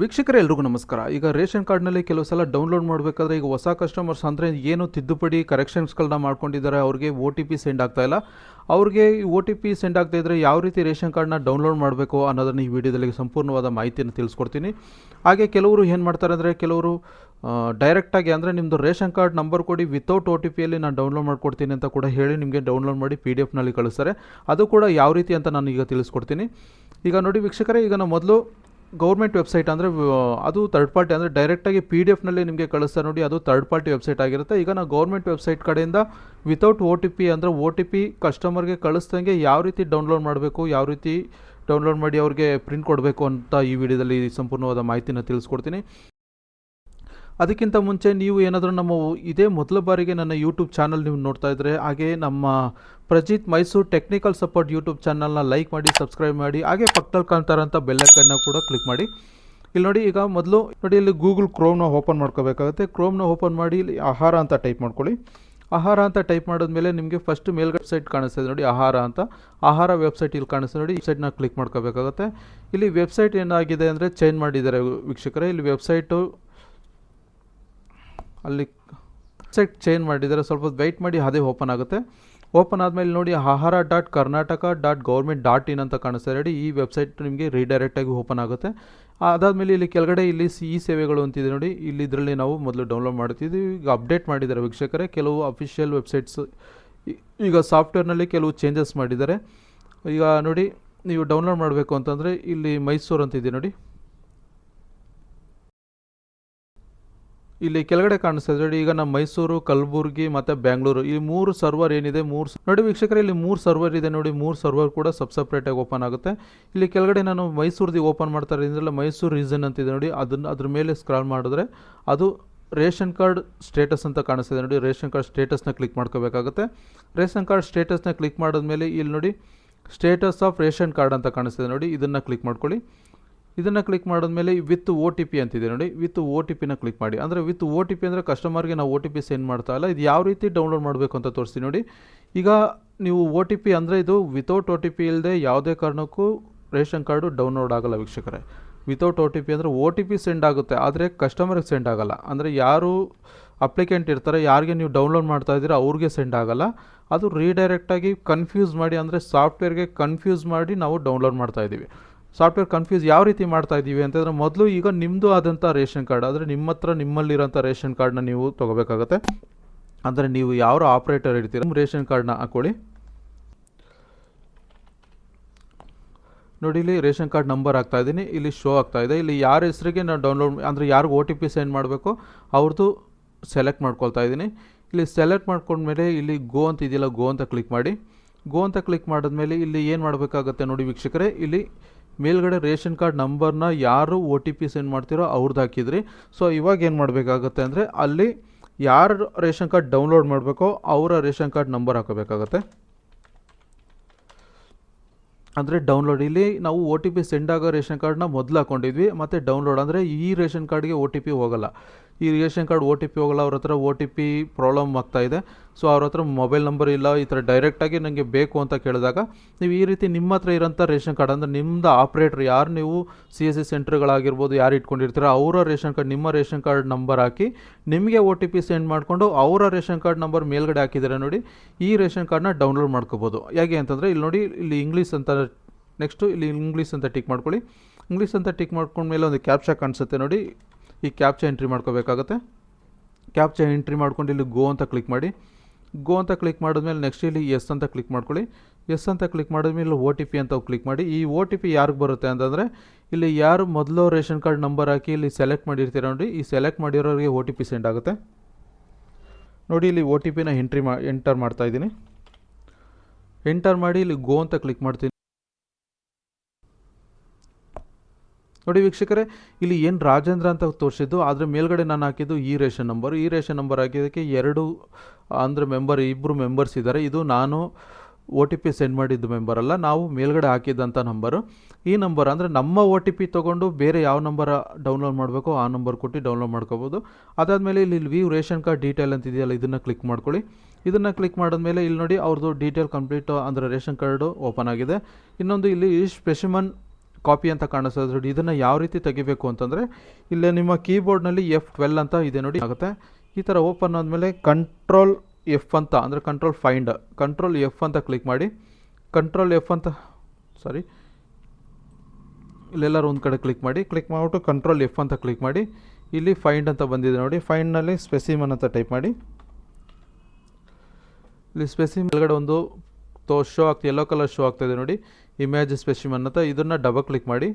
ವೀಕ್ಷಕರೇ, ಎಲ್ರಿಗೂ ನಮಸ್ಕಾರ. ಈಗ ರೇಷನ್ ಕಾರ್ಡ್ನಲ್ಲಿ ಕೆಲವು ಸಲ ಡೌನ್ಲೋಡ್ ಮಾಡಬೇಕಾದ್ರೆ ಈಗ ಹೊಸ ಕಸ್ಟಮರ್ಸ್ ಅಂದರೆ ಏನು ತಿದ್ದುಪಡಿ ಕರೆಕ್ಷನ್ಸ್ಗಳನ್ನ ಮಾಡ್ಕೊಂಡಿದ್ದಾರೆ, ಅವ್ರಿಗೆ ಒ ಟಿ ಪಿ ಸೆಂಡ್ ಆಗ್ತಾ ಇಲ್ಲ. ಅವ್ರಿಗೆ ಒ ಟಿ ಪಿ ಸೆಂಡ್ ಆಗ್ತಾ ಇದ್ದರೆ ಯಾವ ರೀತಿ ರೇಷನ್ ಕಾರ್ಡ್ನ ಡೌನ್ಲೋಡ್ ಮಾಡಬೇಕು ಅನ್ನೋದನ್ನು ಈ ವಿಡಿಯೋದಲ್ಲಿ ಸಂಪೂರ್ಣವಾದ ಮಾಹಿತಿಯನ್ನು ತಿಳಿಸ್ಕೊಡ್ತೀನಿ. ಹಾಗೆ ಕೆಲವರು ಏನು ಮಾಡ್ತಾರೆ ಅಂದರೆ ಕೆಲವರು ಡೈರೆಕ್ಟಾಗಿ ಅಂದರೆ ನಿಮ್ಮದು ರೇಷನ್ ಕಾರ್ಡ್ ನಂಬರ್ ಕೊಡಿ ವಿತೌಟ್ ಒ ಟಿ ಪಿಯಲ್ಲಿ ನಾನು ಡೌನ್ಲೋಡ್ ಮಾಡ್ಕೊಡ್ತೀನಿ ಅಂತ ಕೂಡ ಹೇಳಿ ನಿಮಗೆ ಡೌನ್ಲೋಡ್ ಮಾಡಿ ಪಿ ಡಿ ಎಫ್ನಲ್ಲಿ ಕಳಿಸ್ತಾರೆ. ಅದು ಕೂಡ ಯಾವ ರೀತಿ ಅಂತ ನಾನು ಈಗ ತಿಳಿಸ್ಕೊಡ್ತೀನಿ. ಈಗ ನೋಡಿ ವೀಕ್ಷಕರೇ, ಈಗ ನಾವು ಮೊದಲು ಗೌರ್ಮೆಂಟ್ ವೆಬ್ಸೈಟ್ ಅಂದರೆ ಅದು ತರ್ಡ್ ಪಾರ್ಟಿ ಅಂದರೆ ಡೈರೆಕ್ಟಾಗಿ ಪಿ ಡಿ ಎಫ್ನಲ್ಲಿ ನಿಮಗೆ ಕಳಿಸ್ತಾರೆ ನೋಡಿ, ಅದು ತರ್ಡ್ ಪಾರ್ಟಿ ವೆಬ್ಸೈಟ್ ಆಗಿರುತ್ತೆ. ಈಗ ನಾವು ಗೌರ್ಮೆಂಟ್ ವೆಬ್ಸೈಟ್ ಕಡೆಯಿಂದ ವಿತೌಟ್ ಒ ಟಿ ಪಿ ಅಂದರೆ ಒ ಟಿ ಪಿ ಕಸ್ಟಮರ್ಗೆ ಕಳಿಸ್ದಂಗೆ ಯಾವ ರೀತಿ ಡೌನ್ಲೋಡ್ ಮಾಡಬೇಕು, ಯಾವ ರೀತಿ ಡೌನ್ಲೋಡ್ ಮಾಡಿ ಅವ್ರಿಗೆ ಪ್ರಿಂಟ್ ಕೊಡಬೇಕು ಅಂತ ಈ ವಿಡಿಯೋದಲ್ಲಿ ಸಂಪೂರ್ಣವಾದ ಮಾಹಿತಿನ ತಿಳಿಸ್ಕೊಡ್ತೀನಿ. ಅದಕ್ಕಿಂತ ಮುಂಚೆ ನೀವು ಏನಾದರೂ ನಮ್ಮ ಇದೇ ಮೊದಲ ಬಾರಿಗೆ ನನ್ನ ಯೂಟ್ಯೂಬ್ ಚಾನಲ್ ನೀವು ನೋಡ್ತಾ ಇದ್ದರೆ ಹಾಗೆ ನಮ್ಮ Prajith Mysuru technical support YouTube ಚಾನಲ್ನ ಲೈಕ್ ಮಾಡಿ ಸಬ್ಸ್ಕ್ರೈಬ್ ಮಾಡಿ, ಹಾಗೆ ಪಕ್ಕದಲ್ಲಿ ಕಾಣ್ತಾರಂಥ ಬೆಲ್ಲೈಕನ್ನ ಕೂಡ ಕ್ಲಿಕ್ ಮಾಡಿ. ಇಲ್ಲಿ ನೋಡಿ, ಈಗ ಮೊದಲು ನೋಡಿ, ಇಲ್ಲಿ ಗೂಗಲ್ ಕ್ರೋಮ್ನ ಓಪನ್ ಮಾಡ್ಕೋಬೇಕಾಗುತ್ತೆ. ಕ್ರೋಮ್ನ ಓಪನ್ ಮಾಡಿ, ಇಲ್ಲಿ ಆಹಾರ ಅಂತ ಟೈಪ್ ಮಾಡ್ಕೊಳ್ಳಿ. ಆಹಾರ ಅಂತ ಟೈಪ್ ಮಾಡಿದ್ಮೇಲೆ ನಿಮಗೆ ಫಸ್ಟ್ ಮೇಲ್ ವೆಬ್ಸೈಟ್ ಕಾಣಿಸ್ತದೆ ನೋಡಿ, ಆಹಾರ ಅಂತ. ಆಹಾರ ವೆಬ್ಸೈಟ್ ಇಲ್ಲಿ ಕಾಣಿಸ್ತದೆ ನೋಡಿ ವೆಬ್ಸೈಟ್ನ ಕ್ಲಿಕ್ ಮಾಡ್ಕೋಬೇಕಾಗುತ್ತೆ. ಇಲ್ಲಿ ವೆಬ್ಸೈಟ್ ಏನಾಗಿದೆ ಅಂದರೆ ಚೇಂಜ್ ಮಾಡಿದ್ದಾರೆ ವೀಕ್ಷಕರೇ. ಇಲ್ಲಿ ವೆಬ್ಸೈಟು ಅಲ್ಲಿ ಸೆಟ್ ಚೇಂಜ್ ಮಾಡಿದ್ದಾರೆ ಸ್ವಲ್ಪ ವೆಯ್ಟ್ ಮಾಡಿ ಅದೇ ಓಪನ್ ಆಗುತ್ತೆ. ಓಪನ್ ಆದಮೇಲೆ ನೋಡಿ Ahara dot Karnataka dot government dot in ಅಂತ ಕಾಣಿಸ್ತಾ ರೆಡಿ ಈ ವೆಬ್ಸೈಟ್ ನಿಮಗೆ ರೀಡೈರೆಕ್ಟಾಗಿ ಓಪನ್ ಆಗುತ್ತೆ. ಅದಾದಮೇಲೆ ಇಲ್ಲಿ ಕೆಳಗಡೆ ಇಲ್ಲಿ ಸಿ ಇ ಸೇವೆಗಳು ಅಂತಿದೆ ನೋಡಿ. ಇಲ್ಲಿ ಇದರಲ್ಲಿ ನಾವು ಮೊದಲು ಡೌನ್ಲೋಡ್ ಮಾಡ್ತಿದ್ವಿ ಈಗ ಅಪ್ಡೇಟ್ ಮಾಡಿದ್ದಾರೆ ವೀಕ್ಷಕರೇ. ಕೆಲವು ಅಫಿಷಿಯಲ್ ವೆಬ್ಸೈಟ್ಸ್ ಈಗ ಸಾಫ್ಟ್ವೇರ್ನಲ್ಲಿ ಕೆಲವು ಚೇಂಜಸ್ ಮಾಡಿದ್ದಾರೆ. ಈಗ ನೋಡಿ, ನೀವು ಡೌನ್ಲೋಡ್ ಮಾಡಬೇಕು ಅಂತಂದರೆ ಇಲ್ಲಿ ಮೈಸೂರು ಅಂತಿದೆ ನೋಡಿ. ಇಲ್ಲಿ ಕೆಳಗಡೆ ಕಾಣಿಸ್ತಾ ಇದೆ ನೋಡಿ, ಈಗ ನಮ್ಮ ಮೈಸೂರು, ಕಲಬುರ್ಗಿ ಮತ್ತು ಬೆಂಗಳೂರು ಈ ಮೂರು ಸರ್ವರ್ ಏನಿದೆ, ಮೂರು ನೋಡಿ ವೀಕ್ಷಕರೇ, ಇಲ್ಲಿ ಮೂರು ಸರ್ವರ್ ಇದೆ ನೋಡಿ, ಮೂರು ಸರ್ವರ್ ಕೂಡ ಸಬ್ ಸಪ್ರೇಟಾಗಿ ಓಪನ್ ಆಗುತ್ತೆ. ಇಲ್ಲಿ ಕೆಳಗಡೆ ನಾನು ಮೈಸೂರ್ದು ಓಪನ್ ಮಾಡ್ತಾ ಇದ್ದೀನಲ್ಲ ಮೈಸೂರು ರೀಸನ್ ಅಂತಿದೆ ನೋಡಿ, ಅದನ್ನು ಅದ್ರ ಮೇಲೆ ಸ್ಕ್ರಾಲ್ ಮಾಡಿದ್ರೆ ಅದು ರೇಷನ್ ಕಾರ್ಡ್ ಸ್ಟೇಟಸ್ ಅಂತ ಕಾಣಿಸ್ತಿದೆ ನೋಡಿ, ರೇಷನ್ ಕಾರ್ಡ್ ಸ್ಟೇಟಸ್ನ ಕ್ಲಿಕ್ ಮಾಡ್ಕೋಬೇಕಾಗುತ್ತೆ. ರೇಷನ್ ಕಾರ್ಡ್ ಸ್ಟೇಟಸ್ನ ಕ್ಲಿಕ್ ಮಾಡಿದ್ಮೇಲೆ ಇಲ್ಲಿ ನೋಡಿ ಸ್ಟೇಟಸ್ ಆಫ್ ರೇಷನ್ ಕಾರ್ಡ್ ಅಂತ ಕಾಣಿಸ್ತಿದೆ ನೋಡಿ, ಇದನ್ನು ಕ್ಲಿಕ್ ಮಾಡ್ಕೊಳ್ಳಿ. ಇದನ್ನು ಕ್ಲಿಕ್ ಮಾಡಿದ್ಮೇಲೆ ವಿತ್ ಓ ಟಿ ಪಿ ಅಂತಿದೆ ನೋಡಿ. ವಿತ್ ಓ ಟಿ ಪಿನ ಕ್ಲಿಕ್ ಮಾಡಿ. ಅಂದರೆ ವಿತ್ ಓ ಟಿ ಪಿ ಅಂದರೆ ಕಸ್ಟಮರ್ಗೆ ನಾವು ಒ ಟಿ ಪಿ ಸೆಂಡ್ ಮಾಡ್ತಾ ಇಲ್ಲ. ಇದು ಯಾವ ರೀತಿ ಡೌನ್ಲೋಡ್ ಮಾಡಬೇಕು ಅಂತ ತೋರಿಸ್ತೀನಿ ನೋಡಿ. ಈಗ ನೀವು ಒ ಟಿ ಪಿ ಅಂದರೆ ಇದು ವಿತೌಟ್ ಓ ಟಿ ಪಿ ಇಲ್ಲದೆ ಯಾವುದೇ ಕಾರಣಕ್ಕೂ ರೇಷನ್ ಕಾರ್ಡು ಡೌನ್ಲೋಡ್ ಆಗಲ್ಲ ವೀಕ್ಷಕರೇ. ವಿತೌಟ್ ಓ ಟಿ ಪಿ ಅಂದರೆ ಓ ಟಿ ಪಿ ಸೆಂಡ್ ಆಗುತ್ತೆ. ಆದರೆ ಕಸ್ಟಮರ್ಗೆ ಸೆಂಡ್ ಆಗಲ್ಲ. ಅಂದರೆ ಯಾರು ಅಪ್ಲಿಕೆಂಟ್ ಇರ್ತಾರೆ, ಯಾರಿಗೆ ನೀವು ಡೌನ್ಲೋಡ್ ಮಾಡ್ತಾ ಇದ್ದೀರಾ ಅವ್ರಿಗೆ ಸೆಂಡ್ ಆಗಲ್ಲ. ಅದು ರೀಡೈರೆಕ್ಟಾಗಿ ಕನ್ಫ್ಯೂಸ್ ಮಾಡಿ, ಅಂದರೆ ಸಾಫ್ಟ್ವೇರ್ಗೆ ಕನ್ಫ್ಯೂಸ್ ಮಾಡಿ ನಾವು ಡೌನ್ಲೋಡ್ ಮಾಡ್ತಾ ಇದ್ದೀವಿ. ಸಾಫ್ಟ್ವೇರ್ ಕನ್ಫ್ಯೂಸ್ ಯಾವ ರೀತಿ ಮಾಡ್ತಾ ಇದ್ದೀವಿ ಅಂತಂದರೆ ಮೊದಲು ಈಗ ನಿಮ್ಮದು ಆದಂಥ ರೇಷನ್ ಕಾರ್ಡ್, ಅಂದರೆ ನಿಮ್ಮ ಹತ್ರ ನಿಮ್ಮಲ್ಲಿರೋಂಥ ರೇಷನ್ ಕಾರ್ಡ್ನ ನೀವು ತೊಗೋಬೇಕಾಗತ್ತೆ. ಅಂದರೆ ನೀವು ಯಾವ ಆಪ್ರೇಟರ್ ಇರ್ತೀರಾ, ನಿಮ್ಮ ರೇಷನ್ ಕಾರ್ಡ್ನ ಹಾಕೊಳ್ಳಿ. ನೋಡಿ, ಇಲ್ಲಿ ರೇಷನ್ ಕಾರ್ಡ್ ನಂಬರ್ ಆಗ್ತಾ ಇದ್ದೀನಿ, ಇಲ್ಲಿ ಶೋ ಆಗ್ತಾ ಇದೆ. ಇಲ್ಲಿ ಯಾರ ಹೆಸರಿಗೆ ನಾನು ಡೌನ್ಲೋಡ್ ಅಂದರೆ ಯಾರಿಗೂ ಒ ಟಿ ಪಿ ಸೆಂಡ್ ಮಾಡಬೇಕು ಅವ್ರದ್ದು ಸೆಲೆಕ್ಟ್ ಮಾಡ್ಕೊಳ್ತಾ ಇದ್ದೀನಿ. ಇಲ್ಲಿ ಸೆಲೆಕ್ಟ್ ಮಾಡ್ಕೊಂಡ್ಮೇಲೆ ಇಲ್ಲಿ ಗೋ ಅಂತ ಇದೆಯಲ್ಲ, ಗೋ ಅಂತ ಕ್ಲಿಕ್ ಮಾಡಿ. ಗೋ ಅಂತ ಕ್ಲಿಕ್ ಮಾಡಿದ್ಮೇಲೆ ಇಲ್ಲಿ ಏನು ಮಾಡಬೇಕಾಗತ್ತೆ ನೋಡಿ ವೀಕ್ಷಕರೇ, ಇಲ್ಲಿ ಮೇಲ್ಗಡೆ ರೇಷನ್ ಕಾರ್ಡ್ ನಂಬರ್ನ ಯಾರು ಒ ಟಿ ಪಿ ಸೆಂಡ್ ಮಾಡ್ತೀರೋ ಅವ್ರದ್ದು ಹಾಕಿದ್ರಿ. ಸೊ ಇವಾಗ ಏನು ಮಾಡಬೇಕಾಗತ್ತೆ ಅಂದರೆ ಅಲ್ಲಿ ಯಾರು ರೇಷನ್ ಕಾರ್ಡ್ ಡೌನ್ಲೋಡ್ ಮಾಡಬೇಕೋ ಅವರ ರೇಷನ್ ಕಾರ್ಡ್ ನಂಬರ್ ಹಾಕೋಬೇಕಾಗತ್ತೆ. ಅಂದರೆ ಡೌನ್ಲೋಡ್, ಇಲ್ಲಿ ನಾವು ಒ ಟಿ ಪಿ ಸೆಂಡ್ ಆಗೋ ರೇಷನ್ ಕಾರ್ಡ್ನ ಮೊದಲು ಹಾಕೊಂಡಿದ್ವಿ, ಮತ್ತು ಡೌನ್ಲೋಡ್ ಅಂದರೆ ಈ ರೇಷನ್ ಕಾರ್ಡ್ಗೆ ಒ ಟಿ ಪಿ ಹೋಗಲ್ಲ. ಈ ration card O T P ಹೋಗಲ್ಲ, ಅವ್ರ ಹತ್ರ ಒ ಟಿ ಪಿ ಪ್ರಾಬ್ಲಮ್ ಆಗ್ತಾ ಇದೆ. ಸೊ ಅವ್ರ ಹತ್ರ ಮೊಬೈಲ್ ನಂಬರ್ ಇಲ್ಲ, ಈ ಥರ ಡೈರೆಕ್ಟಾಗಿ ನನಗೆ ಬೇಕು ಅಂತ ಕೇಳಿದಾಗ, ನೀವು ಈ ರೀತಿ ನಿಮ್ಮ ಹತ್ರ ಇರೋಂಥ ರೇಷನ್ ಕಾರ್ಡ್ ಅಂದರೆ ನಿಮ್ಮದು ಆಪ್ರೇಟ್ರ್ ಯಾರು? ನೀವು ಸಿ ಎಸ್ ಸಿ ಸೆಂಟ್ರ್ಗಳಾಗಿರ್ಬೋದು ಯಾರು ಇಟ್ಕೊಂಡಿರ್ತೀರ, ಅವರ ರೇಷನ್ ಕಾರ್ಡ್ ನಿಮ್ಮ ರೇಷನ್ ಕಾರ್ಡ್ ನಂಬರ್ ಹಾಕಿ, ನಿಮಗೆ ಒ ಟಿ ಪಿ ಸೆಂಡ್ ಮಾಡಿಕೊಂಡು ಅವರ ರೇಷನ್ ಕಾರ್ಡ್ ನಂಬರ್ ಮೇಲ್ಗಡೆ ಹಾಕಿದ್ದಾರೆ ನೋಡಿ, ಈ ರೇಷನ್ ಕಾರ್ಡ್ನ ಡೌನ್ಲೋಡ್ ಮಾಡ್ಕೋಬೋದು. ಹೇಗೆ ಅಂತಂದರೆ, ಇಲ್ಲಿ ನೋಡಿ, ಇಲ್ಲಿ ಇಂಗ್ಲೀಷ್ ಅಂತ ನೆಕ್ಸ್ಟು ಇಲ್ಲಿ ಇಂಗ್ಲೀಷ್ ಅಂತ ಟಿಕ್ ಮಾಡ್ಕೊಳ್ಳಿ. ಇಂಗ್ಲೀಷ್ ಅಂತ ಟಿಕ್ ಮಾಡ್ಕೊಂಡ್ಮೇಲೆ ಒಂದು ಕ್ಯಾಪ್ಚಾ ಕಾಣಿಸುತ್ತೆ ನೋಡಿ. ಈ ಕ್ಯಾಪ್ಚ ಎಂಟ್ರಿ ಮಾಡ್ಕೋಬೇಕಾಗುತ್ತೆ. ಕ್ಯಾಪ್ಚ ಎಂಟ್ರಿ ಮಾಡ್ಕೊಂಡು ಇಲ್ಲಿ ಗೋ ಅಂತ ಕ್ಲಿಕ್ ಮಾಡಿ. ಗೋ ಅಂತ ಕ್ಲಿಕ್ ಮಾಡಿದ್ಮೇಲೆ ನೆಕ್ಸ್ಟ್ ಇಲ್ಲಿ ಎಸ್ ಅಂತ ಕ್ಲಿಕ್ ಮಾಡ್ಕೊಳ್ಳಿ. ಎಸ್ ಅಂತ ಕ್ಲಿಕ್ ಮಾಡಿದ್ಮೇಲೆ ಒ ಟಿ ಪಿ ಅಂತ ಕ್ಲಿಕ್ ಮಾಡಿ. ಈ ಒ ಟಿ ಪಿ ಯಾರಿಗೆ ಬರುತ್ತೆ ಅಂತಂದರೆ ಇಲ್ಲಿ ಯಾರು ಮೊದಲು ರೇಷನ್ ಕಾರ್ಡ್ ನಂಬರ್ ಹಾಕಿ ಇಲ್ಲಿ ಸೆಲೆಕ್ಟ್ ಮಾಡಿರ್ತೀರ ನೋಡಿ, ಈ ಸೆಲೆಕ್ಟ್ ಮಾಡಿರೋರಿಗೆ ಒ ಟಿ ಪಿ ಸೆಂಡ್ ಆಗುತ್ತೆ. ನೋಡಿ ಇಲ್ಲಿ ಒ ಟಿ ಪಿನ ಎಂಟ್ರಿ ಮಾ ಎಂಟರ್ ಮಾಡ್ತಾ ಇದ್ದೀನಿ. ಎಂಟರ್ ಮಾಡಿ ಇಲ್ಲಿ ಗೋ ಅಂತ ಕ್ಲಿಕ್ ಮಾಡ್ತೀನಿ. ನೋಡಿ ವೀಕ್ಷಕರೇ, ಇಲ್ಲಿ ಏನು ರಾಜೇಂದ್ರ ಅಂತ ತೋರಿಸಿದ್ದು, ಆದರೆ ಮೇಲ್ಗಡೆ ನಾನು ಹಾಕಿದ್ದು ಈ ರೇಷನ್ ನಂಬರ್. ಈ ರೇಷನ್ ನಂಬರ್ ಹಾಕಿದ್ದಕ್ಕೆ ಎರಡು, ಅಂದರೆ ಮೆಂಬರ್ ಇಬ್ಬರು ಮೆಂಬರ್ಸ್ ಇದ್ದಾರೆ. ಇದು ನಾನು ಒ ಟಿ ಪಿ ಸೆಂಡ್ ಮಾಡಿದ್ದು ಮೆಂಬರ್ ಅಲ್ಲ, ನಾವು ಮೇಲ್ಗಡೆ ಹಾಕಿದ್ದಂಥ ನಂಬರು. ಈ ನಂಬರ್ ಅಂದರೆ ನಮ್ಮ ಒ ಟಿ ಪಿ ತೊಗೊಂಡು ಬೇರೆ ಯಾವ ನಂಬರ್ ಡೌನ್ಲೋಡ್ ಮಾಡಬೇಕು ಆ ನಂಬರ್ ಕೊಟ್ಟು ಡೌನ್ಲೋಡ್ ಮಾಡ್ಕೋಬೋದು. ಅದಾದಮೇಲೆ ಇಲ್ಲಿ ವ್ಯೂ ರೇಷನ್ ಕಾರ್ಡ್ ಡೀಟೇಲ್ ಅಂತ ಇದೆಯಲ್ಲ ಇದನ್ನು ಕ್ಲಿಕ್ ಮಾಡ್ಕೊಳ್ಳಿ. ಇದನ್ನು ಕ್ಲಿಕ್ ಮಾಡಿದ್ಮೇಲೆ ಇಲ್ಲಿ ನೋಡಿ ಅವ್ರದ್ದು ಡೀಟೇಲ್ ಕಂಪ್ಲೀಟ್ ಅಂದರೆ ರೇಷನ್ ಕಾರ್ಡು ಓಪನ್ ಆಗಿದೆ. ಇನ್ನೊಂದು ಇಲ್ಲಿ ಸ್ಪೆಸಿಮನ್ ಕಾಪಿ ಅಂತ ಕಾಣಿಸ್ತದೆ ನೋಡಿ ಇದನ್ನು ಯಾವ ರೀತಿ ತೆಗಿಬೇಕು ಅಂತಂದರೆ, ಇಲ್ಲೇ ನಿಮ್ಮ ಕೀಬೋರ್ಡ್ನಲ್ಲಿ ಎಫ್ ಟ್ವೆಲ್ ಅಂತ ಇದೆ ನೋಡಿ, ಆಗುತ್ತೆ. ಈ ಥರ ಓಪನ್ ಆದಮೇಲೆ ಕಂಟ್ರೋಲ್ ಎಫ್ ಅಂತ, ಅಂದರೆ ಕಂಟ್ರೋಲ್ ಫೈಂಡ್ ಕಂಟ್ರೋಲ್ ಎಫ್ ಅಂತ ಕ್ಲಿಕ್ ಮಾಡಿ ಕಂಟ್ರೋಲ್ ಎಫ್ ಅಂತ ಸಾರಿ ಇಲ್ಲೆಲ್ಲರೂ ಒಂದು ಕಡೆ ಕ್ಲಿಕ್ ಮಾಡಿ, ಕ್ಲಿಕ್ ಮಾಡಿಬಿಟ್ಟು ಕಂಟ್ರೋಲ್ ಎಫ್ ಅಂತ ಕ್ಲಿಕ್ ಮಾಡಿ, ಇಲ್ಲಿ ಫೈಂಡ್ ಅಂತ ಬಂದಿದೆ ನೋಡಿ ಫೈಂಡ್ನಲ್ಲಿ ಸ್ಪೆಸಿಮನ್ ಅಂತ ಟೈಪ್ ಮಾಡಿ, ಇಲ್ಲಿ ಸ್ಪೆಸಿಮ್ ಒಳಗಡೆ ಒಂದು ತೋ ಶೋ ಆಗ್ತಾ ಯೆಲ್ಲೋ ಕಲರ್ ಶೋ ಆಗ್ತಾಯಿದೆ ನೋಡಿ. ಇಮೇಜ್ ಸ್ಪೆಸಿಮನ್ ಅಂತ. ಇದನ್ನು ಡಬಲ್ ಕ್ಲಿಕ್ ಮಾಡಿ.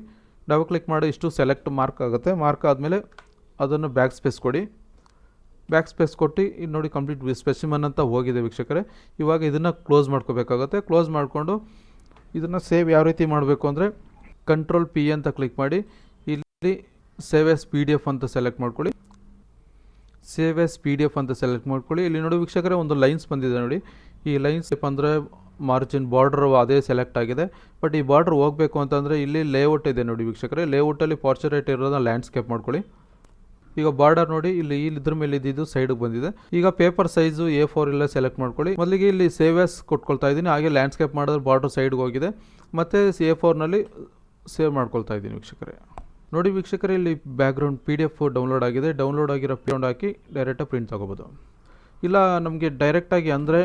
ಡಬಲ್ ಕ್ಲಿಕ್ ಮಾಡಿ ಇಷ್ಟು ಸೆಲೆಕ್ಟ್ ಮಾರ್ಕ್ ಆಗುತ್ತೆ. ಮಾರ್ಕ್ ಆದಮೇಲೆ ಅದನ್ನು ಬ್ಯಾಕ್ ಸ್ಪೇಸ್ ಕೊಡಿ. ಬ್ಯಾಕ್ ಸ್ಪೇಸ್ ಕೊಟ್ಟು, ಇದು ನೋಡಿ ಕಂಪ್ಲೀಟ್ ಸ್ಪೆಸಿಮನ್ ಅಂತ ಹೋಗಿದೆ ವೀಕ್ಷಕರೇ. ಇವಾಗ ಇದನ್ನು ಕ್ಲೋಸ್ ಮಾಡ್ಕೋಬೇಕಾಗುತ್ತೆ. ಕ್ಲೋಸ್ ಮಾಡಿಕೊಂಡು ಇದನ್ನು ಸೇವ್ ಯಾವ ರೀತಿ ಮಾಡಬೇಕು ಅಂದರೆ ಕಂಟ್ರೋಲ್ ಪಿ ಅಂತ ಕ್ಲಿಕ್ ಮಾಡಿ. ಇಲ್ಲಿ save as P D F ಅಂತ ಸೆಲೆಕ್ಟ್ ಮಾಡ್ಕೊಳ್ಳಿ. Save as P D F ಅಂತ ಸೆಲೆಕ್ಟ್ ಮಾಡ್ಕೊಳ್ಳಿ. ಇಲ್ಲಿ ನೋಡಿ ವೀಕ್ಷಕರೇ, ಒಂದು ಲೈನ್ಸ್ ಬಂದಿದೆ ನೋಡಿ. ಈ ಲೈನ್ಸ್ ಅಂದರೆ ಮಾರ್ಜಿನ್ ಬಾರ್ಡ್ರ್ ಅದೇ ಸೆಲೆಕ್ಟ್ ಆಗಿದೆ. ಬಟ್ ಈ ಬಾರ್ಡ್ರ್ ಹೋಗಬೇಕು ಅಂತಂದರೆ ಇಲ್ಲಿ ಲೇಔಟ್ ಇದೆ ನೋಡಿ ವೀಕ್ಷಕರೇ. ಲೇಔಟಲ್ಲಿ ಪಾರ್ಚರೇಟ್ ಇರೋದನ್ನ ಲ್ಯಾಂಡ್ಸ್ಕೇಪ್ ಮಾಡ್ಕೊಳ್ಳಿ. ಈಗ ಬಾರ್ಡರ್ ನೋಡಿ, ಇಲ್ಲಿ ಇಲ್ಲಿ ಇದ್ರ ಮೇಲೆ ಇದ್ದಿದ್ದು ಸೈಡ್ಗೆ ಬಂದಿದೆ. ಈಗ ಪೇಪರ್ ಸೈಜು ಎ ಫೋರ್ ಎಲ್ಲ ಸೆಲೆಕ್ಟ್ ಮಾಡ್ಕೊಳ್ಳಿ. ಮೊದಲಿಗೆ ಇಲ್ಲಿ ಸೇವ್ ಕೊಟ್ಕೊಳ್ತಾ ಇದ್ದೀನಿ. ಹಾಗೆ ಲ್ಯಾಂಡ್ಸ್ಕೇಪ್ ಮಾಡಿದ್ರೆ ಬಾರ್ಡರ್ ಸೈಡ್ಗೆ ಹೋಗಿದೆ. ಮತ್ತು ಎ ಫೋರ್ನಲ್ಲಿ ಸೇವ್ ಮಾಡ್ಕೊಳ್ತಾ ಇದ್ದೀನಿ ವೀಕ್ಷಕರೇ. ನೋಡಿ ವೀಕ್ಷಕರೇ, ಇಲ್ಲಿ background P D F download ಆಗಿದೆ. ಡೌನ್ಲೋಡ್ ಆಗಿರೋ ಪ್ರಿಂಟ್ ಹಾಕಿ ಡೈರೆಕ್ಟಾಗಿ ಪ್ರಿಂಟ್ ತೊಗೋಬೋದು. ಇಲ್ಲ, ನಮಗೆ ಡೈರೆಕ್ಟಾಗಿ ಅಂದರೆ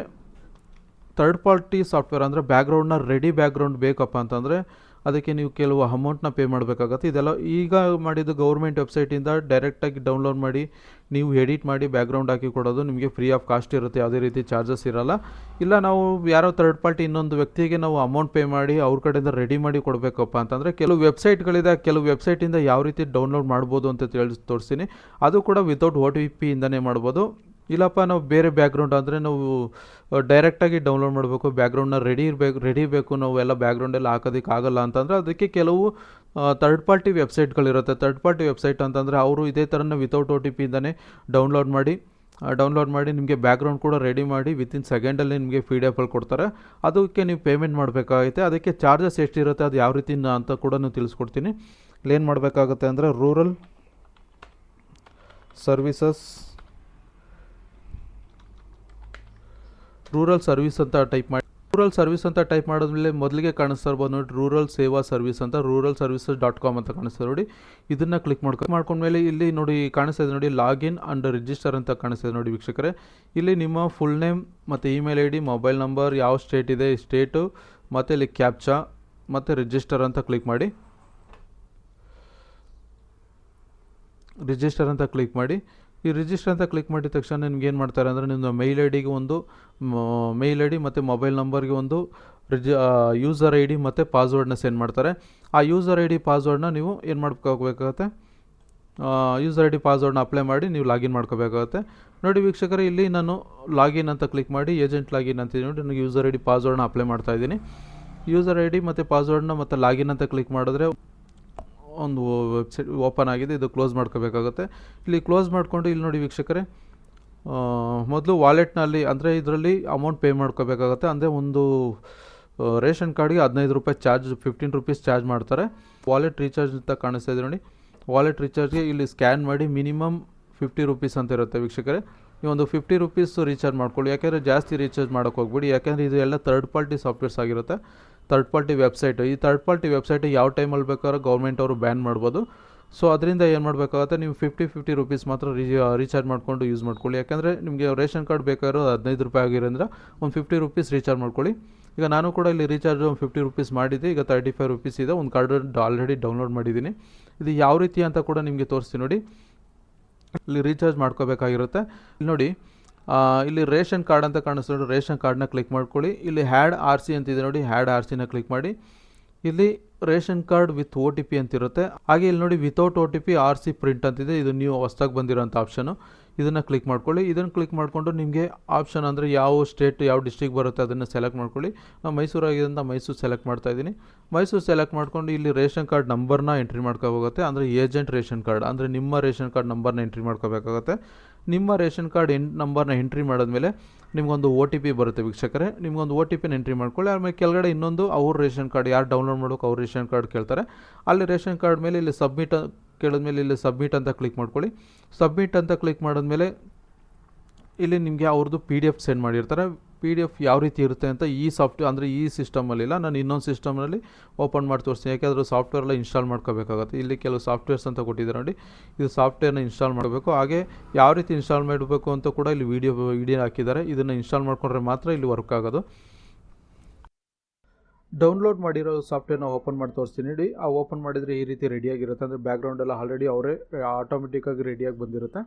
ಥರ್ಡ್ ಪಾರ್ಟಿ ಸಾಫ್ಟ್ವೇರ್ ಅಂದರೆ ಬ್ಯಾಕ್ಗ್ರೌಂಡ್ನ ರೆಡಿ ಬ್ಯಾಕ್ಗ್ರೌಂಡ್ ಬೇಕಪ್ಪ ಅಂತಂದರೆ ಅದಕ್ಕೆ ನೀವು ಕೆಲವು ಅಮೌಂಟ್ನ ಪೇ ಮಾಡಬೇಕಾಗತ್ತೆ. ಇದೆಲ್ಲ ಈಗ ಮಾಡಿದ್ದು ಗೌರ್ಮೆಂಟ್ ವೆಬ್ಸೈಟಿಂದ ಡೈರೆಕ್ಟಾಗಿ ಡೌನ್ಲೋಡ್ ಮಾಡಿ, ನೀವು ಎಡಿಟ್ ಮಾಡಿ ಬ್ಯಾಕ್ಗ್ರೌಂಡ್ ಹಾಕಿ ಕೊಡೋದು ನಿಮಗೆ ಫ್ರೀ ಆಫ್ ಕಾಸ್ಟ್ ಇರುತ್ತೆ. ಯಾವುದೇ ರೀತಿ ಚಾರ್ಜಸ್ ಇರಲ್ಲ. ಇಲ್ಲ ನಾವು ಯಾರೋ ಥರ್ಡ್ ಪಾರ್ಟಿ ಇನ್ನೊಂದು ವ್ಯಕ್ತಿಗೆ ನಾವು ಅಮೌಂಟ್ ಪೇ ಮಾಡಿ ಅವ್ರ ಕಡೆಯಿಂದ ರೆಡಿ ಮಾಡಿ ಕೊಡಬೇಕಪ್ಪ ಅಂತಂದರೆ ಕೆಲವು ವೆಬ್ಸೈಟ್ಗಳಿದೆ ಕೆಲವು ವೆಬ್ಸೈಟಿಂದ ಯಾವ ರೀತಿ ಡೌನ್ಲೋಡ್ ಮಾಡ್ಬೋದು ಅಂತ ತಿಳಿಸಿ ತೋರಿಸ್ತೀನಿ. ಅದು ಕೂಡ ವಿತೌಟ್ ಓ ಟಿ ಪಿಯಿಂದನೇ ಮಾಡ್ಬೋದು. ಇಲ್ಲಪ್ಪ, ನಾವು ಬೇರೆ ಬ್ಯಾಕ್ಗ್ರೌಂಡ್ ಅಂದರೆ ನಾವು ಡೈರೆಕ್ಟಾಗಿ ಡೌನ್ಲೋಡ್ ಮಾಡಬೇಕು ಬ್ಯಾಕ್ಗ್ರೌಂಡ್ನ ರೆಡಿ ಇರಬೇಕು ರೆಡಿ ಬೇಕು, ನಾವು ಎಲ್ಲ ಬ್ಯಾಕ್ಗ್ರೌಂಡೆಲ್ಲ ಹಾಕೋದಕ್ಕೆ ಆಗಲ್ಲ ಅಂತಂದರೆ ಅದಕ್ಕೆ ಕೆಲವು ತರ್ಡ್ ಪಾರ್ಟಿ ವೆಬ್ಸೈಟ್ಗಳಿರುತ್ತೆ ತರ್ಡ್ ಪಾರ್ಟಿ ವೆಬ್ಸೈಟ್ ಅಂತಂದರೆ ಅವರು ಇದೇ ಥರನೇ ವಿತೌಟ್ ಒ ಟಿ ಪಿಯಿಂದನೇ ಡೌನ್ಲೋಡ್ ಮಾಡಿ ಡೌನ್ಲೋಡ್ ಮಾಡಿ ನಿಮಗೆ ಬ್ಯಾಕ್ಗ್ರೌಂಡ್ ಕೂಡ ರೆಡಿ ಮಾಡಿ ವಿತಿನ್ ಸೆಕೆಂಡಲ್ಲಿ ನಿಮಗೆ ಪಿ ಡಿ ಎಫಲ್ಲಿ ಕೊಡ್ತಾರೆ. ಅದಕ್ಕೆ ನೀವು ಪೇಮೆಂಟ್ ಮಾಡಬೇಕಾಗುತ್ತೆ ಅದಕ್ಕೆ ಚಾರ್ಜಸ್ ಎಷ್ಟಿರುತ್ತೆ, ಅದು ಯಾವ ರೀತಿ ಅಂತ ಕೂಡ ನಾನು ತಿಳಿಸ್ಕೊಡ್ತೀನಿ. ಇಲ್ಲೇನು ಮಾಡಬೇಕಾಗುತ್ತೆ ಅಂದರೆ ರೂರಲ್ ಸರ್ವಿಸಸ್ ರೂರಲ್ ಸರ್ವಿಸ್ ಅಂತ ಟೈಪ್ ಮಾಡಿ ರೂರಲ್ ಸರ್ವಿಸ್ ಅಂತ ಟೈಪ್ ಮಾಡಿದ್ಮೇಲೆ ಮೊದಲಿಗೆ ಕಾಣಿಸ್ತಾ ಇರ್ಬೋದು ನೋಡಿ ರೂರಲ್ ಸೇವಾ ಸರ್ವಿಸ್ ಅಂತ ರೂರಲ್ ಸರ್ವಿಸಸ್ ಡಾಟ್ ಕಾಮ್ ಅಂತ ಕಾಣಿಸ್ತಾರೆ ನೋಡಿ. ಇದನ್ನು ಕ್ಲಿಕ್ ಮಾಡ್ಕೊ ಮಾಡ್ಕೊಂಡ್ಮೇಲೆ ಇಲ್ಲಿ ನೋಡಿ ಕಾಣಿಸ್ತಾ ಇದೆ ನೋಡಿ ಲಾಗಿನ್ ಅಂಡ್ ರಿಜಿಸ್ಟರ್ ಅಂತ ಕಾಣಿಸ್ತಾ ಇದೆ ನೋಡಿ ವೀಕ್ಷಕರೇ. ಇಲ್ಲಿ ನಿಮ್ಮ ಫುಲ್ ನೇಮ್ ಮತ್ತು email I D mobile number ಯಾವ ಸ್ಟೇಟ್ ಇದೆ ಸ್ಟೇಟು ಮತ್ತು ಇಲ್ಲಿ ಕ್ಯಾಪ್ಚಾ ಮತ್ತು ರಿಜಿಸ್ಟರ್ ಅಂತ ಕ್ಲಿಕ್ ಮಾಡಿ. ರಿಜಿಸ್ಟರ್ ಅಂತ ಕ್ಲಿಕ್ ಮಾಡಿ. ಈ ರಿಜಿಸ್ಟರ್ ಅಂತ ಕ್ಲಿಕ್ ಮಾಡಿದ ತಕ್ಷಣ ನಿಮ್ಗೆ ಏನು ಮಾಡ್ತಾರೆ ಅಂದರೆ ನಿಮ್ಮ ಮೇಲ್ ಐ ಡಿಗೆ ಒಂದು ಮೇಲ್ ಐ ಡಿ ಮತ್ತು ಮೊಬೈಲ್ ನಂಬರ್ಗೆ ಒಂದು ರಿಜಿ ಯೂಸರ್ ಐ ಡಿ ಮತ್ತು ಪಾಸ್ವರ್ಡ್ನ ಸೆಂಡ್ ಮಾಡ್ತಾರೆ. ಆ ಯೂಸರ್ ಐ ಡಿ ಪಾಸ್ವರ್ಡ್ನ ನೀವು ಏನು ಮಾಡ್ಕೋಬೇಕಾಗತ್ತೆ? ಯೂಸರ್ ಐ ಡಿ ಪಾಸ್ವರ್ಡ್ನ ಅಪ್ಲೈ ಮಾಡಿ ನೀವು ಲಾಗಿನ್ ಮಾಡ್ಕೋಬೇಕಾಗುತ್ತೆ. ನೋಡಿ ವೀಕ್ಷಕರೇ, ಇಲ್ಲಿ ನಾನು ಲಾಗಿನ್ ಅಂತ ಕ್ಲಿಕ್ ಮಾಡಿ ಏಜೆಂಟ್ ಲಾಗಿನ್ ಅಂತ ನೋಡಿ ನನಗೆ ಯೂಸರ್ ಐ ಡಿ ಪಾಸ್ವರ್ಡ್ನ ಅಪ್ಲೈ ಮಾಡ್ತಾ ಇದ್ದೀನಿ. ಯೂಸರ್ ಐ ಡಿ ಮತ್ತು ಪಾಸ್ವರ್ಡ್ನ ಮತ್ತು ಲಾಗಿನ್ ಅಂತ ಕ್ಲಿಕ್ ಮಾಡಿದ್ರೆ ಒಂದು ವೆಬ್ಸೈಟ್ ಓಪನ್ ಆಗಿದೆ, ಇದು ಕ್ಲೋಸ್ ಮಾಡ್ಕೋಬೇಕಾಗುತ್ತೆ. ಇಲ್ಲಿ ಕ್ಲೋಸ್ ಮಾಡಿಕೊಂಡು ಇಲ್ಲಿ ನೋಡಿ ವೀಕ್ಷಕರೇ ಮೊದಲು ವಾಲೆಟ್ನಲ್ಲಿ, ಅಂದರೆ ಇದರಲ್ಲಿ ಅಮೌಂಟ್ ಪೇ ಮಾಡ್ಕೋಬೇಕಾಗುತ್ತೆ. ಅಂದರೆ ಒಂದು ರೇಷನ್ ಕಾರ್ಡ್ಗೆ ಹದಿನೈದು ರೂಪಾಯಿ ಚಾರ್ಜ್, ಫಿಫ್ಟೀನ್ ರುಪೀಸ್ ಚಾರ್ಜ್ ಮಾಡ್ತಾರೆ. ವಾಲೆಟ್ ರೀಚಾರ್ಜ್ ಅಂತ ಕಾಣಿಸ್ತಾ ಇದೆ ನೋಡಿ. ವಾಲೆಟ್ ರೀಚಾರ್ಜ್ಗೆ ಇಲ್ಲಿ ಸ್ಕ್ಯಾನ್ ಮಾಡಿ ಮಿನಿಮಮ್ ಫಿಫ್ಟಿ ರುಪೀಸ್ ಅಂತ ಇರುತ್ತೆ ವೀಕ್ಷಕರೇ. ನೀವು ಒಂದು ಫಿಫ್ಟಿ ರುಪೀಸ್ ರೀಚಾರ್ಜ್ ಮಾಡ್ಕೊಳ್ಳಿ. ಯಾಕೆಂದರೆ ಜಾಸ್ತಿ ರೀಚಾರ್ಜ್ ಮಾಡೋಕ್ಕೆ ಹೋಗ್ಬಿಡಿ. ಯಾಕೆಂದರೆ ಇದು ಎಲ್ಲ ಥರ್ಡ್ ಪಾರ್ಟಿ ಸಾಫ್ಟ್ವೇರ್ಸ್ ಆಗಿರುತ್ತೆ. ಥರ್ಡ್ ಪಾರ್ಟಿ ವೆಬ್ಸೈಟ್ ಈ ಥರ್ಡ್ ಪಾರ್ಟಿ ವೆಬ್ಸೈಟ್ ಯಾವ ಟೈಮಲ್ಲಿ ಬೇಕಾದ್ರೂ ಗೌರ್ಮೆಂಟ್ ಅವರು ಬ್ಯಾನ್ ಮಾಡ್ಬೋದು. ಸೊ ಅದರಿಂದ ಏನು ಮಾಡಬೇಕಾಗುತ್ತೆ, ನೀವು ಫಿಫ್ಟಿ ಫಿಫ್ಟಿ ರುಪೀಸ್ ಮಾತ್ರ ರೀ ರೀಚಾರ್ಜ್ ಮಾಡಿಕೊಂಡು ಯೂಸ್ ಮಾಡ್ಕೊಳ್ಳಿ. ಯಾಕೆಂದರೆ ನಿಮಗೆ ರೇಷನ್ ಕಾರ್ಡ್ ಬೇಕಾಗಿರೋದು ಹದಿನೈದು ರೂಪಾಯಿ ಆಗಿರೋದ್ರಿಂದ ಒಂದು ಫಿಫ್ಟಿ ರುಪೀಸ್ ರೀಚಾರ್ಜ್ ಮಾಡ್ಕೊಳ್ಳಿ. ಈಗ ನಾನು ಕೂಡ ಇಲ್ಲಿ ರೀಚಾರ್ಜ್ ಒಂದು ಫಿಫ್ಟಿ ರುಪೀಸ್ ಮಾಡಿದ್ದೆ. ಈಗ ತರ್ಟಿ ಫೈವ್ ರುಪೀಸ್ ಇದೆ. ಒಂದು ಕಾರ್ಡ್ ಆಲ್ರೆಡಿ ಡೌನ್ಲೋಡ್ ಮಾಡಿದ್ದೀನಿ. ಇದು ಯಾವ ರೀತಿ ಅಂತ ಕೂಡ ನಿಮಗೆ ತೋರಿಸ್ತೀನಿ ನೋಡಿ. ಇಲ್ಲಿ ರೀಚಾರ್ಜ್ ಮಾಡ್ಕೋಬೇಕಾಗಿರುತ್ತೆ. ಇಲ್ಲಿ ನೋಡಿ ಇಲ್ಲಿ ರೇಷನ್ ಕಾರ್ಡ್ ಅಂತ ಕಾಣಿಸ್ತಾ ನೋಡಿ ರೇಷನ್ ಕಾರ್ಡ್ನ ಕ್ಲಿಕ್ ಮಾಡ್ಕೊಳ್ಳಿ. ಇಲ್ಲಿ ಹ್ಯಾಡ್ ಆರ್ ಸಿ ಅಂತಿದೆ ನೋಡಿ. ಹ್ಯಾಡ್ ಆರ್ ಸಿನ ಕ್ಲಿಕ್ ಮಾಡಿ. ಇಲ್ಲಿ ration card with O T P ಅಂತಿರುತ್ತೆ. ಹಾಗೆ ಇಲ್ಲಿ ನೋಡಿ without O T P R C print ಅಂತಿದೆ. ಇದು ನೀವು ಹೊಸ್ದಾಗಿ ಬಂದಿರೋಂಥ ಆಪ್ಷನು. ಇದನ್ನು ಕ್ಲಿಕ್ ಮಾಡ್ಕೊಳ್ಳಿ. ಇದನ್ನು ಕ್ಲಿಕ್ ಮಾಡಿಕೊಂಡು ನಿಮಗೆ ಆಪ್ಷನ್ ಅಂದರೆ ಯಾವ ಸ್ಟೇಟ್ ಯಾವ ಡಿಸ್ಟಿಕ್ ಬರುತ್ತೆ ಅದನ್ನು ಸೆಲೆಕ್ಟ್ ಮಾಡ್ಕೊಳ್ಳಿ. ನಾವು ಮೈಸೂರು ಮೈಸೂರು ಸೆಲೆಕ್ಟ್ ಮಾಡ್ತಾ ಇದ್ದೀನಿ. ಮೈಸೂರು ಸೆಲೆಕ್ಟ್ ಮಾಡ್ಕೊಂಡು ಇಲ್ಲಿ ರೇಷನ್ ಕಾರ್ಡ್ ನಂಬರ್ನ ಎಂಟ್ರಿ ಮಾಡ್ಕೋಬೇಕಾಗುತ್ತೆ. ಅಂದರೆ ಏಜೆಂಟ್ ರೇಷನ್ ಕಾರ್ಡ್. ಅಂದರೆ ನಿಮ್ಮ ರೇಷನ್ ಕಾರ್ಡ್ ನಂಬರ್ನ ಎಂಟ್ರಿ ಮಾಡ್ಕೋಬೇಕಾಗುತ್ತೆ. ನಿಮ್ಮ ರೇಷನ್ ಕಾರ್ಡ್ ಎನ್ ನಂಬರ್ನ ಎಂಟ್ರಿ ಮಾಡಿದ್ಮೇಲೆ ನಿಮಗೊಂದು ಓ ಟಿ ಪಿ ಬರುತ್ತೆ ವೀಕ್ಷಕರೇ. ನಿಮಗೊಂದು ಒ ಟಿ ಪಿನ ಎಂಟ್ರಿ ಮಾಡ್ಕೊಳ್ಳಿ. ಆಮೇಲೆ ಕೆಳಗಡೆ ಇನ್ನೊಂದು ಅವ್ರ ರೇಷನ್ ಕಾರ್ಡ್ ಯಾರು ಡೌನ್ಲೋಡ್ ಮಾಡೋಕೆ ಅವ್ರ ರೇಷನ್ ಕಾರ್ಡ್ ಕೇಳ್ತಾರೆ. ಅಲ್ಲಿ ರೇಷನ್ ಕಾರ್ಡ್ ಮೇಲೆ ಇಲ್ಲಿ ಸಬ್ಮಿಟ್ ಕೇಳಿದ್ಮೇಲೆ ಇಲ್ಲಿ ಸಬ್ಮಿಟ್ ಅಂತ ಕ್ಲಿಕ್ ಮಾಡ್ಕೊಳ್ಳಿ. ಸಬ್ಮಿಟ್ ಅಂತ ಕ್ಲಿಕ್ ಮಾಡಿದ್ಮೇಲೆ ಇಲ್ಲಿ ನಿಮಗೆ ಅವ್ರದ್ದು ಪಿ ಡಿ ಎಫ್ ಸೆಂಡ್ ಮಾಡಿರ್ತಾರೆ. ಪಿ ಡಿ ಎಫ್ ಯಾವ ರೀತಿ ಇರುತ್ತೆ ಅಂತ ಈ ಸಾಫ್ಟ್ವೇರ್ ಅಂದರೆ ಈ ಸಿಸ್ಟಮಲ್ಲಿಲ್ಲ ನಾನು ಇನ್ನೊಂದು ಸಿಸ್ಟಮ್ನಲ್ಲಿ ಓಪನ್ ಮಾಡಿ ತೋರಿಸ್ತೀನಿ. ಯಾಕೆಂದರೆ ಸಾಫ್ಟ್ವೇರ್ ಎಲ್ಲ ಇನ್ಸ್ಟಾಲ್ ಮಾಡ್ಕೋಬೇಕಾಗುತ್ತೆ. ಇಲ್ಲಿ ಕೆಲವು ಸಾಫ್ಟ್ವೇರ್ಸ್ ಅಂತ ಕೊಟ್ಟಿದ್ದಾರೆ ನೋಡಿ. ಇದು ಸಾಫ್ಟ್ವೇರ್ನ ಇನ್ಸ್ಟಾಲ್ ಮಾಡಬೇಕು. ಹಾಗೆ ಯಾವ ರೀತಿ ಇನ್ಸ್ಟಾಲ್ ಮಾಡಬೇಕು ಅಂತ ಕೂಡ ಇಲ್ಲಿ ವೀಡಿಯೋ ವೀಡಿಯೋ ಹಾಕಿದ್ದಾರೆ. ಇದನ್ನು ಇನ್ಸ್ಟಾಲ್ ಮಾಡ್ಕೊಂಡ್ರೆ ಮಾತ್ರ ಇಲ್ಲಿ ವರ್ಕ್ ಆಗೋದು. ಡೌನ್ಲೋಡ್ ಮಾಡಿರೋ ಸಾಫ್ಟ್ವೇರ್ನ ಓಪನ್ ಮಾಡಿ ತೋರಿಸ್ತೀನಿ ನೋಡಿ ಆ ಓಪನ್ ಮಾಡಿದರೆ ಈ ರೀತಿ ರೆಡಿಯಾಗಿರುತ್ತೆ ಅಂದರೆ ಬ್ಯಾಕ್ಗ್ರೌಂಡ್ ಎಲ್ಲ ಆಲ್ರೆಡಿ ಅವರೇ ಆಟೋಮೆಟಿಕ್ಕಾಗಿ ರೆಡಿಯಾಗಿ ಬಂದಿರುತ್ತೆ.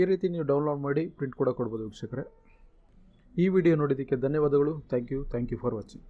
ಈ ರೀತಿ ನೀವು ಡೌನ್ಲೋಡ್ ಮಾಡಿ ಪ್ರಿಂಟ್ ಕೂಡ ಕೊಡ್ಬೋದು ವೀಕ್ಷಕರೇ. ಈ ವಿಡಿಯೋ ನೋಡಿದ್ದಕ್ಕೆ ಧನ್ಯವಾದಗಳು. Thank you thank you for watching